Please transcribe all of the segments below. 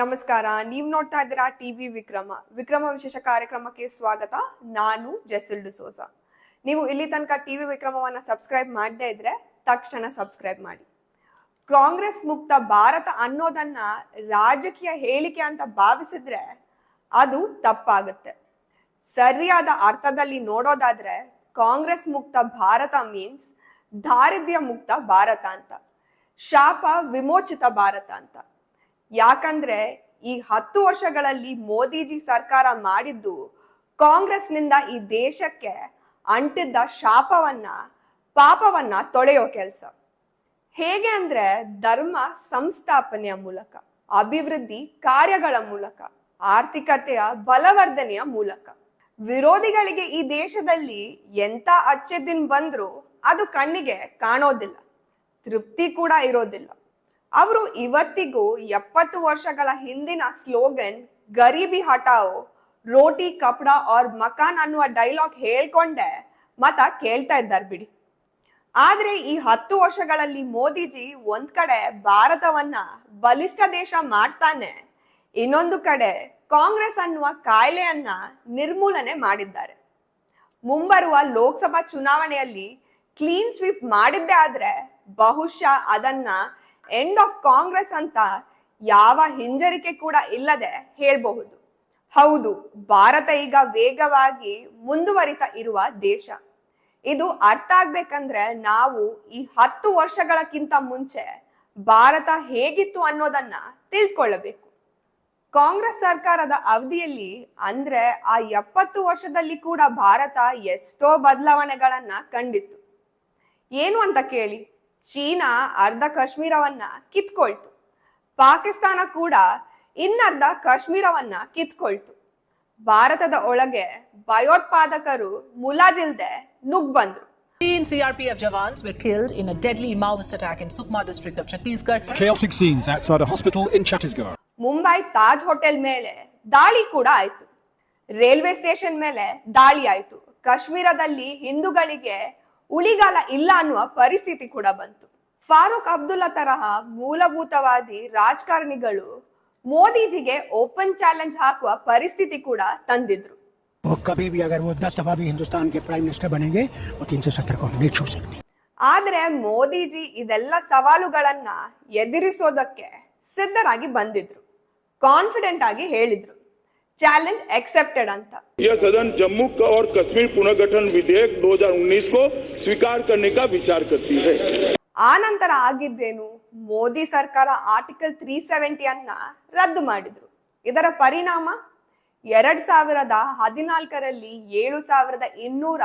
ನಮಸ್ಕಾರ. ನೀವು ನೋಡ್ತಾ ಇದ್ದೀರಾ ಟಿವಿ ವಿಕ್ರಮ. ವಿಕ್ರಮ ವಿಶೇಷ ಕಾರ್ಯಕ್ರಮಕ್ಕೆ ಸ್ವಾಗತ. ನಾನು ಜೆಸಿಲ್ ಡಿಸೋಸ ನೀವು ಇಲ್ಲಿ ತನಕ ಟಿವಿ ವಿಕ್ರಮವನ್ನ ಸಬ್ಸ್ಕ್ರೈಬ್ ಮಾಡದೇ ಇದ್ರೆ ತಕ್ಷಣ ಸಬ್ಸ್ಕ್ರೈಬ್ ಮಾಡಿ. ಕಾಂಗ್ರೆಸ್ ಮುಕ್ತ ಭಾರತ ಅನ್ನೋದನ್ನ ರಾಜಕೀಯ ಹೇಳಿಕೆ ಅಂತ ಭಾವಿಸಿದ್ರೆ ಅದು ತಪ್ಪಾಗುತ್ತೆ. ಸರಿಯಾದ ಅರ್ಥದಲ್ಲಿ ನೋಡೋದಾದ್ರೆ ಕಾಂಗ್ರೆಸ್ ಮುಕ್ತ ಭಾರತ ಮೀನ್ಸ್ ದಾರಿದ್ರ್ಯ ಮುಕ್ತ ಭಾರತ ಅಂತ. ಶಾಪ ವಿಮೋಚಿತ ಭಾರತ ಅಂತ. ಯಾಕಂದ್ರೆ ಈ ಹತ್ತು ವರ್ಷಗಳಲ್ಲಿ ಮೋದಿಜಿ ಸರ್ಕಾರ ಮಾಡಿದ್ದು ಕಾಂಗ್ರೆಸ್ನಿಂದ ಈ ದೇಶಕ್ಕೆ ಅಂಟಿದ್ದ ಶಾಪವನ್ನ, ಪಾಪವನ್ನ ತೊಳೆಯೋ ಕೆಲಸ. ಹೇಗೆ ಅಂದ್ರೆ ಧರ್ಮ ಸಂಸ್ಥಾಪನೆಯ ಮೂಲಕ, ಅಭಿವೃದ್ಧಿ ಕಾರ್ಯಗಳ ಮೂಲಕ, ಆರ್ಥಿಕತೆಯ ಬಲವರ್ಧನೆಯ ಮೂಲಕ. ವಿರೋಧಿಗಳಿಗೆ ಈ ದೇಶದಲ್ಲಿ ಎಂತ ಅಚ್ಚೆ ದಿನ ಬಂದ್ರು ಅದು ಕಣ್ಣಿಗೆ ಕಾಣೋದಿಲ್ಲ. ತೃಪ್ತಿ ಕೂಡ ಇರೋದಿಲ್ಲ. ಅವರು ಇವತ್ತಿಗೂ ಎಪ್ಪತ್ತು ವರ್ಷಗಳ ಹಿಂದಿನ ಸ್ಲೋಗನ್, ಗರೀಬಿ ಹಟಾವೋ ರೋಟಿ ಕಪಡಾ ಆರ್ ಮಕಾನ್ ಅನ್ನುವ ಡೈಲಾಗ್ ಹೇಳ್ಕೊಂಡೆ, ಮತ ಕೇಳ್ತಾ ಇದ್ದಾರೆ ಬಿಡಿ. ಆದ್ರೆ ಈ ಹತ್ತು ವರ್ಷಗಳಲ್ಲಿ ಮೋದಿಜಿ ಒಂದ್ ಕಡೆ ಭಾರತವನ್ನ ಬಲಿಷ್ಠ ದೇಶ ಮಾಡ್ತಾನೆ, ಇನ್ನೊಂದು ಕಡೆ ಕಾಂಗ್ರೆಸ್ ಅನ್ನುವ ಕಾಯಿಲೆಯನ್ನ ನಿರ್ಮೂಲನೆ ಮಾಡಿದ್ದಾರೆ. ಮುಂಬರುವ ಲೋಕಸಭಾ ಚುನಾವಣೆಯಲ್ಲಿ ಕ್ಲೀನ್ ಸ್ವೀಪ್ ಮಾಡಿದ್ದೇ ಆದ್ರೆ ಬಹುಶಃ ಅದನ್ನ ಎಂಡ್ ಆಫ್ ಕಾಂಗ್ರೆಸ್ ಅಂತ ಯಾವ ಹಿಂಜರಿಕೆ ಕೂಡ ಇಲ್ಲದೆ ಹೇಳಬಹುದು. ಹೌದು, ಭಾರತ ಈಗ ವೇಗವಾಗಿ ಮುಂದುವರಿತ ಇರುವ ದೇಶ. ಇದು ಅರ್ಥ ಆಗ್ಬೇಕಂದ್ರೆ ನಾವು ಈ ಹತ್ತು ವರ್ಷಗಳಕ್ಕಿಂತ ಮುಂಚೆ ಭಾರತ ಹೇಗಿತ್ತು ಅನ್ನೋದನ್ನ ತಿಳ್ಕೊಳ್ಳಬೇಕು. ಕಾಂಗ್ರೆಸ್ ಸರ್ಕಾರದ ಅವಧಿಯಲ್ಲಿ ಅಂದ್ರೆ ಆ ಎಪ್ಪತ್ತು ವರ್ಷದಲ್ಲಿ ಕೂಡ ಭಾರತ ಎಷ್ಟೋ ಬದಲಾವಣೆಗಳನ್ನ ಕಂಡಿತ್ತು. ಏನು ಅಂತ ಕೇಳಿ? ಚೀನಾ ಅರ್ಧ ಕಾಶ್ಮೀರವನ್ನ ಕಿತ್ಕೊಳ್ತು ಪಾಕಿಸ್ತಾನ ಕೂಡ ಇನ್ನರ್ಧ ಕಾಶ್ಮೀರವನ್ನ ಕಿತ್ಕೊಳ್ತು ಭಾರತದ ಒಳಗೆ ಭಯೋತ್ಪಾದಕರು ಮುಲಾಜಿಲ್ದೆ ನುಗ್ ಬಂದ್ರು 15 CRPF jawans were killed in a deadly Maoist attack in Sukma district of Chhattisgarh. Chaotic scenes outside a hospital in Chhattisgarh. Mumbai Taj hotel ಮೇಲೆ ದಾಳಿ ಕೂಡ ಆಯ್ತು ರೈಲ್ವೆ ಸ್ಟೇಷನ್ ಮೇಲೆ ದಾಳಿ ಆಯ್ತು ಕಾಶ್ಮೀರದಲ್ಲಿ ಹಿಂದೂಗಳಿಗೆ ಉಳಿಗಾಲ ಇಲ್ಲ ಅನ್ನುವ ಪರಿಸ್ಥಿತಿ ಕೂಡ ಬಂತು. ಫಾರೂಕ್ ಅಬ್ದುಲ್ಲಾ ತರಹ ಮೂಲಭೂತವಾದಿ ರಾಜಕಾರಣಿಗಳು ಮೋದಿಜಿಗೆ ಓಪನ್ ಚಾಲೆಂಜ್ ಹಾಕುವ ಪರಿಸ್ಥಿತಿ ಕೂಡ ತಂದಿದ್ರು. ಆದ್ರೆ ಮೋದಿಜಿ ಇದೆಲ್ಲ ಸವಾಲುಗಳನ್ನ ಎದುರಿಸೋದಕ್ಕೆ ಸಿದ್ಧರಾಗಿ ಬಂದಿದ್ರು. ಕಾನ್ಫಿಡೆಂಟ್ ಆಗಿ ಹೇಳಿದ್ರು. ಚಾಲೆಂಜ್ ಎಕ್ಸೆಪ್ಟೆಡ್ ಅಂತ यह सदन जम्मू का और कश्मीर पुनर्गठन विधेयक 2019 को स्वीकार करने का विचार करती है ಆ ನಂತರ ಆಗಿದ್ದೇನು ಮೋದಿ ಸರ್ಕಾರ ಆರ್ಟಿಕಲ್ ತ್ರೀ ಸೆವೆಂಟಿಯನ್ನ ರದ್ದು ಮಾಡಿದ್ರು ಇದರ ಪರಿಣಾಮ ಎರಡ್ ಸಾವಿರದ ಹದಿನಾಲ್ಕರಲ್ಲಿ ಏಳು ಸಾವಿರದ ಇನ್ನೂರ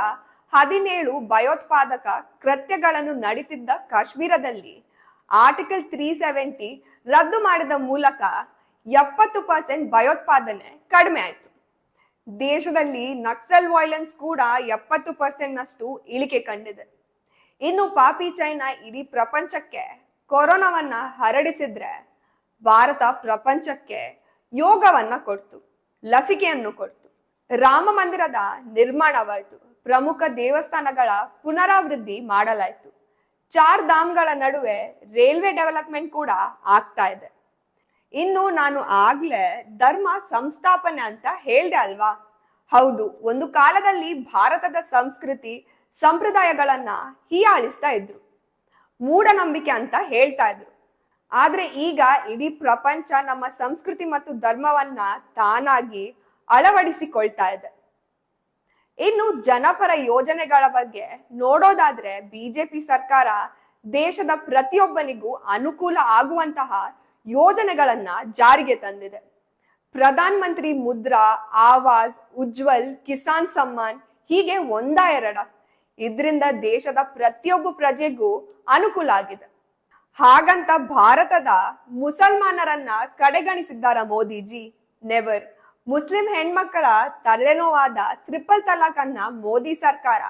ಹದಿನೇಳು ಭಯೋತ್ಪಾದಕ ಕೃತ್ಯಗಳನ್ನು ನಡೀತಿದ್ದ ಕಾಶ್ಮೀರದಲ್ಲಿ ಆರ್ಟಿಕಲ್ ತ್ರೀ ಸೆವೆಂಟಿ ರದ್ದು ಮಾಡಿದ ಮೂಲಕ ಎಪ್ಪತ್ತು ಪರ್ಸೆಂಟ್ ಭಯೋತ್ಪಾದನೆ ಕಡಿಮೆ ಆಯಿತು. ದೇಶದಲ್ಲಿ ನಕ್ಸಲ್ ವೈಲೆನ್ಸ್ ಕೂಡ ಎಪ್ಪತ್ತು ಪರ್ಸೆಂಟ್ ನಷ್ಟು ಇಳಿಕೆ ಕಂಡಿದೆ. ಇನ್ನು ಪಾಪಿ ಚೈನಾ ಇಡೀ ಪ್ರಪಂಚಕ್ಕೆ ಕೊರೋನಾವನ್ನ ಹರಡಿಸಿದ್ರೆ ಭಾರತ ಪ್ರಪಂಚಕ್ಕೆ ಯೋಗವನ್ನ ಕೊಡ್ತು, ಲಸಿಕೆಯನ್ನು ಕೊಡ್ತು. ರಾಮ ಮಂದಿರದ ನಿರ್ಮಾಣವಾಯಿತು ಪ್ರಮುಖ ದೇವಸ್ಥಾನಗಳ ಪುನರಾವೃದ್ಧಿ ಮಾಡಲಾಯಿತು. ಚಾರ್ ಧಾಮ್ಗಳ ನಡುವೆ ರೈಲ್ವೆ ಡೆವಲಪ್ಮೆಂಟ್ ಕೂಡ ಆಗ್ತಾ ಇದೆ. ಇನ್ನು ನಾನು ಆಗ್ಲೇ ಧರ್ಮ ಸಂಸ್ಥಾಪನೆ ಅಂತ ಹೇಳ್ದೆ ಅಲ್ವಾ? ಹೌದು, ಒಂದು ಕಾಲದಲ್ಲಿ ಭಾರತದ ಸಂಸ್ಕೃತಿ ಸಂಪ್ರದಾಯಗಳನ್ನ ಹೀಯಾಳಿಸ್ತಾ ಇದ್ರು. ಮೂಢನಂಬಿಕೆ ಅಂತ ಹೇಳ್ತಾ ಇದ್ರು. ಆದ್ರೆ ಈಗ ಇಡೀ ಪ್ರಪಂಚ ನಮ್ಮ ಸಂಸ್ಕೃತಿ ಮತ್ತು ಧರ್ಮವನ್ನ ತಾನಾಗಿ ಅಳವಡಿಸಿಕೊಳ್ತಾ ಇದೆ. ಇನ್ನು ಜನಪರ ಯೋಜನೆಗಳ ಬಗ್ಗೆ ನೋಡೋದಾದ್ರೆ ಬಿಜೆಪಿ ಸರ್ಕಾರ ದೇಶದ ಪ್ರತಿಯೊಬ್ಬನಿಗೂ ಅನುಕೂಲ ಆಗುವಂತಹ ಯೋಜನೆಗಳನ್ನ ಜಾರಿಗೆ ತಂದಿದೆ ಪ್ರಧಾನ್ ಮಂತ್ರಿ ಮುದ್ರಾ ಆವಾಸ್ ಉಜ್ವಲ್ ಕಿಸಾನ್ ಸಮ್ಮಾನ್ ಹೀಗೆ ಒಂದ ಎರಡ ಇದರಿಂದ ದೇಶದ ಪ್ರತಿಯೊಬ್ಬ ಪ್ರಜೆಗೂ ಅನುಕೂಲ ಆಗಿದೆ ಹಾಗಂತ ಭಾರತದ ಮುಸಲ್ಮಾನರನ್ನ ಕಡೆಗಣಿಸಿದ್ದಾರ ಮೋದಿಜಿ ನೆವರ್ ಮುಸ್ಲಿಂ ಹೆಣ್ಮಕ್ಕಳ ತಲೆನೋವಾದ ತ್ರಿಪಲ್ ತಲಾಕ್ ಅನ್ನ ಮೋದಿ ಸರ್ಕಾರ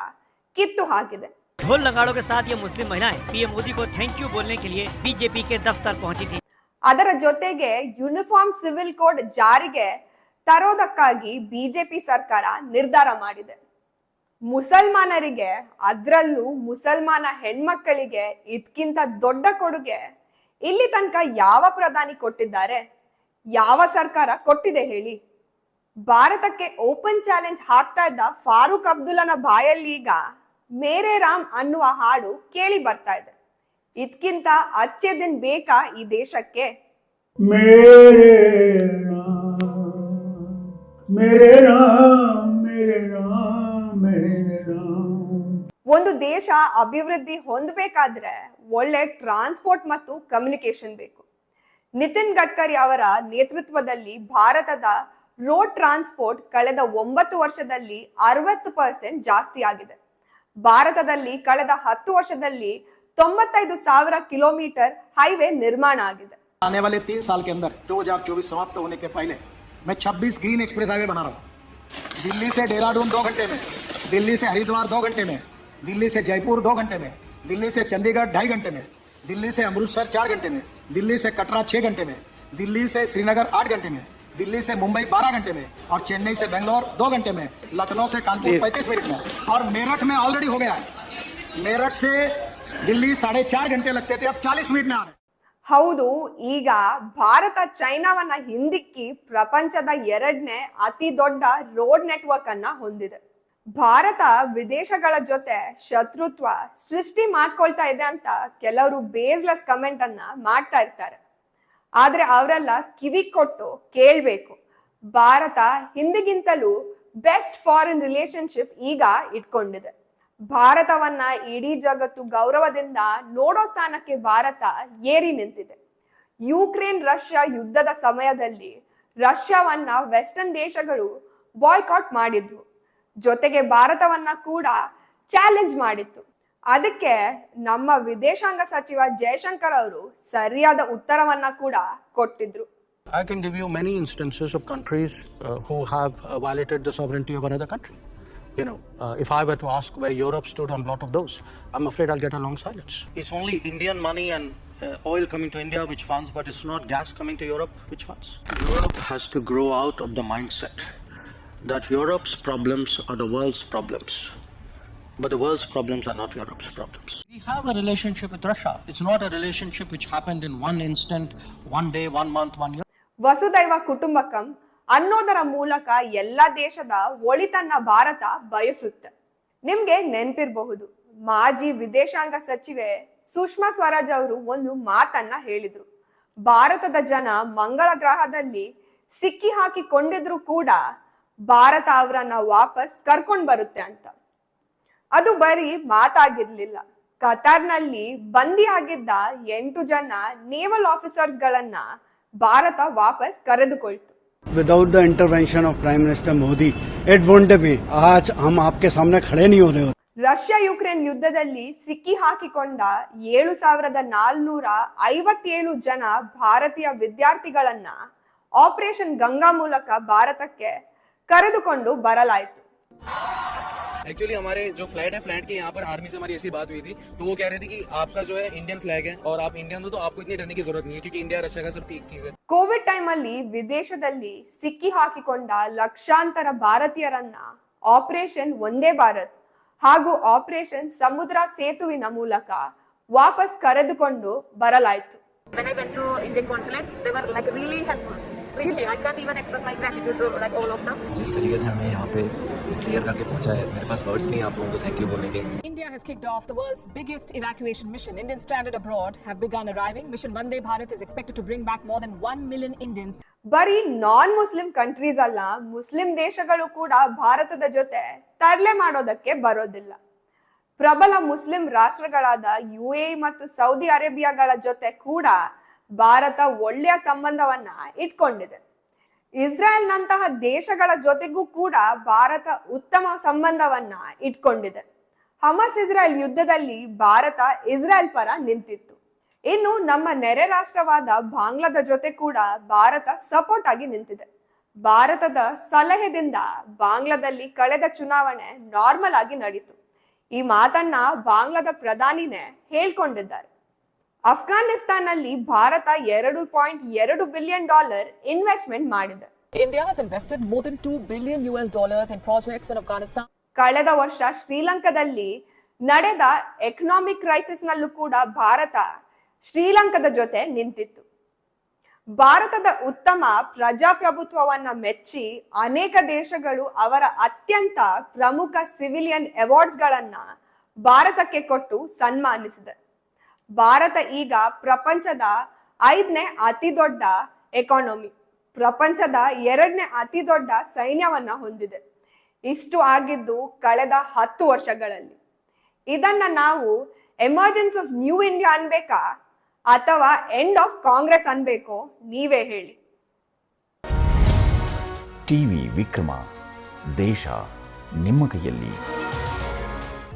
ಕಿತ್ತು ಹಾಕಿದೆ ढोल नगाड़ों के साथ ये मुस्लिम महिलाएं पीएम मोदी को थैंक यू बोलने के लिए बीजेपी के दफ्तर पहुंची थी ಅದರ ಜೊತೆಗೆ ಯೂನಿಫಾರ್ಮ್ ಸಿವಿಲ್ ಕೋಡ್ ಜಾರಿಗೆ ತರೋದಕ್ಕಾಗಿ ಬಿಜೆಪಿ ಸರ್ಕಾರ ನಿರ್ಧಾರ ಮಾಡಿದೆ. ಮುಸಲ್ಮಾನರಿಗೆ, ಅದರಲ್ಲೂ ಮುಸಲ್ಮಾನ ಹೆಣ್ಮಕ್ಕಳಿಗೆ ಇದಕ್ಕಿಂತ ದೊಡ್ಡ ಕೊಡುಗೆ ಇಲ್ಲಿ ತನಕ ಯಾವ ಪ್ರಧಾನಿ ಕೊಟ್ಟಿದ್ದಾರೆ, ಯಾವ ಸರ್ಕಾರ ಕೊಟ್ಟಿದೆ ಹೇಳಿ. ಭಾರತಕ್ಕೆ ಓಪನ್ ಚಾಲೆಂಜ್ ಹಾಕ್ತಾ ಇದ್ದ ಫಾರೂಕ್ ಅಬ್ದುಲ್ಲನ ಬಾಯಲ್ಲಿ ಈಗ ಮೇರೆ ರಾಮ್ ಅನ್ನುವ ಹಾಡು ಕೇಳಿ ಬರ್ತಾ ಇದೆ. ಇದಕ್ಕಿಂತ ಅಚ್ಚೆ ಬೇಕಾ ಈ ದೇಶಕ್ಕೆ? ಒಂದು ದೇಶ ಅಭಿವೃದ್ಧಿ ಹೊಂದಬೇಕಾದ್ರೆ ಒಳ್ಳೆ ಟ್ರಾನ್ಸ್ಪೋರ್ಟ್ ಮತ್ತು ಕಮ್ಯುನಿಕೇಶನ್ ಬೇಕು. ನಿತಿನ್ ಗಡ್ಕರಿ ಅವರ ನೇತೃತ್ವದಲ್ಲಿ ಭಾರತದ ರೋಡ್ ಟ್ರಾನ್ಸ್ಪೋರ್ಟ್ ಕಳೆದ ಒಂಬತ್ತು ವರ್ಷದಲ್ಲಿ ಅರವತ್ತು ಪರ್ಸೆಂಟ್ ಜಾಸ್ತಿ ಆಗಿದೆ ಭಾರತದಲ್ಲಿ ಕಳೆದ ಹತ್ತು ವರ್ಷದಲ್ಲಿ ತೊಂಬತ್ತೈದು ಸಾವಿರ ಕಿಲೋಮೀಟರ್ ಹೈವೇ ನಿರ್ಮಾಣ ಆಗಿದೆ आने वाले तीन साल के अंदर 2024 समाप्त होने के पहले मैं 26 ग्रीन एक्सप्रेस हाईवे बना रहा हूँ दिल्ली से देहरादून दो घंटे में दिल्ली से हरिद्वार दो घंटे में दिल्ली से जयपुर दो घंटे में दिल्ली से चंडीगढ़ ढाई घंटे में दिल्ली से अमृतसर चार घंटे में दिल्ली से कटरा छः घंटे में दिल्ली से श्रीनगर आठ घंटे में दिल्ली से मुंबई बारह घंटे में और चेन्नई से बेंगलोर दो घंटे में लखनऊ से कानपुर पैंतीस मिनट में और मेरठ में ऑलरेडी हो गया है मेरठ से दिल्ली साढ़े चार घंटे लगते थे अब चालीस मिनट में आ रहे हैं ಹೌದು ಈಗ ಭಾರತ ಚೈನಾವನ್ನ ಹಿಂದಿಕ್ಕಿ ಪ್ರಪಂಚದ ಎರಡನೇ ಅತಿ ದೊಡ್ಡ ರೋಡ್ ನೆಟ್ವರ್ಕ್ ಅನ್ನ ಹೊಂದಿದೆ ಭಾರತ ವಿದೇಶಗಳ ಜೊತೆ ಶತ್ರುತ್ವ ಸೃಷ್ಟಿ ಮಾಡ್ಕೊಳ್ತಾ ಇದೆ ಅಂತ ಕೆಲವರು ಬೇಸ್ಲೆಸ್ ಕಮೆಂಟ್ ಅನ್ನ ಮಾಡ್ತಾ ಇರ್ತಾರೆ ಆದ್ರೆ ಅವರೆಲ್ಲ ಕಿವಿ ಕೊಟ್ಟು ಕೇಳ್ಬೇಕು ಭಾರತ ಹಿಂದಿಗಿಂತಲೂ ಬೆಸ್ಟ್ ಫಾರಿನ್ ರಿಲೇಶನ್ಶಿಪ್ ಈಗ ಇಟ್ಕೊಂಡಿದೆ ಭಾರತವನ್ನ ಇಡೀ ಜಗತ್ತು ಗೌರವದಿಂದ ನೋಡೋ ಸ್ಥಾನಕ್ಕೆ ಭಾರತ ಏರಿ ನಿಂತಿದೆ. ಯುಕ್ರೇನ್ ರಷ್ಯಾ ಯುದ್ಧದ ಸಮಯದಲ್ಲಿ ರಷ್ಯಾವನ್ನ ವೆಸ್ಟರ್ನ್ ದೇಶಗಳು ಬಾಯ್ಕಾಟ್ ಮಾಡಿದ್ವು ಜೊತೆಗೆ ಭಾರತವನ್ನ ಕೂಡ ಚಾಲೆಂಜ್ ಮಾಡಿತ್ತು. ಅದಕ್ಕೆ ನಮ್ಮ ವಿದೇಶಾಂಗ ಸಚಿವ ಜಯಶಂಕರ್ ಅವರು ಸರಿಯಾದ ಉತ್ತರವನ್ನ ಕೂಡ ಕೊಟ್ಟಿದ್ರು. I can give you many instances of countries uh, have have uh, violated of another country. You know, uh, if I were to ask where Europe stood on a lot of those, I'm afraid I'll get a long silence. It's only Indian money and uh, oil coming to India which funds, but it's not gas coming to Europe which funds. Europe has to grow out of the mindset that Europe's problems are the world's problems. But the world's problems are not Europe's problems. We have a relationship with Russia. It's not a relationship which happened in one instant, one day, one month, one year. Vasudhaiva Kutumbakam ಅನ್ನೋದರ ಮೂಲಕ ಎಲ್ಲ ದೇಶದ ಒಳಿತನ್ನ ಭಾರತ ಬಯಸುತ್ತೆ. ನಿಮ್ಗೆ ನೆನ್ಪಿರ್ಬಹುದು, ಮಾಜಿ ವಿದೇಶಾಂಗ ಸಚಿವೆ ಸುಷ್ಮಾ ಸ್ವರಾಜ್ ಅವರು ಒಂದು ಮಾತನ್ನ ಹೇಳಿದ್ರು. ಭಾರತದ ಜನ ಮಂಗಳ ಗ್ರಹದಲ್ಲಿ ಸಿಕ್ಕಿ ಹಾಕಿಕೊಂಡಿದ್ರು ಕೂಡ ಭಾರತ ಅವರನ್ನ ವಾಪಸ್ ಕರ್ಕೊಂಡ್ ಬರುತ್ತೆ ಅಂತ. ಅದು ಬರೀ ಮಾತಾಗಿರ್ಲಿಲ್ಲ. ಕತಾರ್ನಲ್ಲಿ ಬಂದಿ ಆಗಿದ್ದ ಎಂಟು ಜನ ನೇವಲ್ ಆಫೀಸರ್ಸ್ ಗಳನ್ನ ಭಾರತ ವಾಪಸ್ ಕರೆದುಕೊಳ್ತು. without the intervention of prime minister Modi it won't be आज हम आपके सामने खड़े नहीं हो रहे होते ರಷ್ಯಾ ಯುಕ್ರೇನ್ ಯುದ್ಧದಲ್ಲಿ ಸಿಕ್ಕಿ ಹಾಕಿಕೊಂಡ ಏಳು ಸಾವಿರದ ನಾಲ್ನೂರ ಐವತ್ತೇಳು ಜನ ಭಾರತೀಯ ವಿದ್ಯಾರ್ಥಿಗಳನ್ನ ಆಪರೇಷನ್ ಗಂಗಾ ಮೂಲಕ ಭಾರತಕ್ಕೆ ಕರೆದುಕೊಂಡು ಬರಲಾಯಿತು एक्चुअली हमारे जो फ्लाइट है फ्लाइट के यहाँ पर आर्मी से हमारी ऐसी बात हुई थी तो वो कह रहे थे कि आपका जो है इंडियन फ्लैग है और आप इंडियन हो तो आपको इतनी डरने की जरूरत नहीं है क्योंकि इंडिया रशिया का सब ठीक चीज है ಕೋವಿಡ್ ಟೈಮ್ ಅಲ್ಲಿ ವಿದೇಶದಲ್ಲಿ ಸಿಕ್ಕಿ ಹಾಕಿಕೊಂಡ ಲಕ್ಷಾಂತರ ಭಾರತೀಯರನ್ನ ಆಪರೇಷನ್ ಒಂದೇ ಭಾರತ್ ಹಾಗೂ ಆಪರೇಷನ್ ಸಮುದ್ರ ಸೇತುವಿನ ಮೂಲಕ ವಾಪಸ್ ಕರೆದುಕೊಂಡು ಬರಲಾಯಿತು when I went to Indian consulate, they were like really helpful. Really, I can't even express my gratitude to like all of them. जिस तरीके से हमें यहाँ पे क्लियर करके पहुंचा है मेरे पास वर्ड्स नहीं आप लोगों को थैंक यू बोलने के India has kicked off the world's biggest evacuation mission. Indians stranded abroad have begun arriving. Mission Vande Bharat is expected to bring back more than 1 million Indians. ಬರೀ ನಾನ್ ಮುಸ್ಲಿಂ ಕಂಟ್ರೀಸ್ ಅಲ್ಲ Muslim ದೇಶಗಳು ಕೂಡ ಭಾರತದ ಜೊತೆ ತರಲೆ ಮಾಡೋದಕ್ಕೆ ಬರೋದಿಲ್ಲ ಪ್ರಬಲ ಮುಸ್ಲಿಂ ರಾಷ್ಟ್ರಗಳಾದ ಯು ಎ ಮತ್ತು ಸೌದಿ ಅರೇಬಿಯಾಗಳ ಜೊತೆ ಕೂಡ ಭಾರತ ಒಳ್ಳೆಯ ಸಂಬಂಧವನ್ನ ಇಟ್ಕೊಂಡಿದೆ. ಇಸ್ರಾಯೇಲ್ ನಂತಹ ದೇಶಗಳ ಜೊತೆಗೂ ಕೂಡ ಭಾರತ ಉತ್ತಮ ಸಂಬಂಧವನ್ನ ಇಟ್ಕೊಂಡಿದೆ. ಹಮಸ್ ಇಸ್ರಾಯೇಲ್ ಯುದ್ಧದಲ್ಲಿ ಭಾರತ ಇಸ್ರಾಯೇಲ್ ಪರ ನಿಂತಿತ್ತು. ಇನ್ನು ನಮ್ಮ ನೆರೆ ರಾಷ್ಟ್ರವಾದ ಬಾಂಗ್ಲಾದ ಜೊತೆ ಕೂಡ ಭಾರತ ಸಪೋರ್ಟ್ ಆಗಿ ನಿಂತಿದೆ. ಭಾರತದ ಸಲಹೆದಿಂದ ಬಾಂಗ್ಲಾದಲ್ಲಿ ಕಳೆದ ಚುನಾವಣೆ ನಾರ್ಮಲ್ ಆಗಿ ನಡೀತು. ಈ ಮಾತನ್ನ ಬಾಂಗ್ಲಾದ ಪ್ರಧಾನಿನೇ ಹೇಳ್ಕೊಂಡಿದ್ದಾರೆ. ಅಫ್ಘಾನಿಸ್ತಾನ್ನಲ್ಲಿ ಭಾರತ ಎರಡು ಪಾಯಿಂಟ್ ಎರಡು ಬಿಲಿಯನ್ ಡಾಲರ್ ಇನ್ವೆಸ್ಟ್ಮೆಂಟ್ ಮಾಡಿದೆ. India has invested more than 2 billion US dollars in projects in Afghanistan. ಕಳೆದ ವರ್ಷ ಶ್ರೀಲಂಕಾದಲ್ಲಿ ನಡೆದ ಎಕನಾಮಿಕ್ ಕ್ರೈಸಿಸ್ ನಲ್ಲೂ ಕೂಡ ಭಾರತ ಶ್ರೀಲಂಕಾದ ಜೊತೆ ನಿಂತಿತ್ತು. ಭಾರತದ ಉತ್ತಮ ಪ್ರಜಾಪ್ರಭುತ್ವವನ್ನ ಮೆಚ್ಚಿ ಅನೇಕ ದೇಶಗಳು ಅವರ ಅತ್ಯಂತ ಪ್ರಮುಖ ಸಿವಿಲಿಯನ್ ಅವಾರ್ಡ್ಸ್ಗಳನ್ನ ಭಾರತಕ್ಕೆ ಕೊಟ್ಟು ಸನ್ಮಾನಿಸಿದೆ. ಭಾರತ ಈಗ ಪ್ರಪಂಚದ ಐದನೇ ಅತಿ ದೊಡ್ಡ ಎಕಾನಮಿ ಪ್ರಪಂಚದ ಎರಡನೇ ಅತಿ ದೊಡ್ಡ ಸೈನ್ಯವನ್ನ ಹೊಂದಿದೆ. ಇಷ್ಟು ಆಗಿದ್ದು ಕಳೆದ ಹತ್ತು ವರ್ಷಗಳಲ್ಲಿ. ಇದನ್ನ ನಾವು ಎಮರ್ಜೆನ್ಸ್ ಆಫ್ ನ್ಯೂ ಇಂಡಿಯಾ ಅನ್ಬೇಕಾ? ಅಥವಾ ಎಂಡ್ ಆಫ್ ಕಾಂಗ್ರೆಸ್ ಅನ್ಬೇಕೋ? ನೀವೇ ಹೇಳಿ. ಟಿವಿ ವಿಕ್ರಮ. ದೇಶ ನಿಮ್ಮ ಕೈಯಲ್ಲಿ.